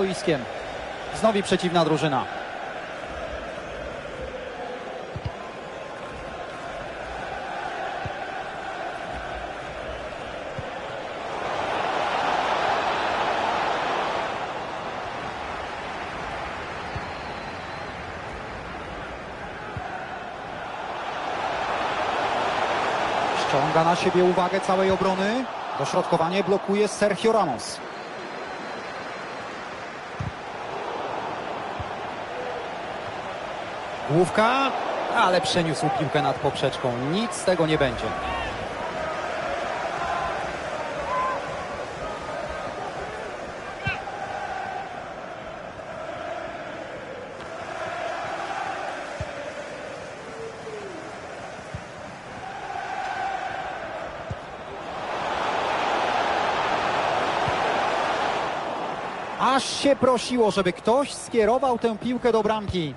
boiskiem. Znowu przeciwna drużyna. Ściąga na siebie uwagę całej obrony. Dośrodkowanie blokuje Sergio Ramos. Główka, ale przeniósł piłkę nad poprzeczką. Nic z tego nie będzie. Aż się prosiło, żeby ktoś skierował tę piłkę do bramki.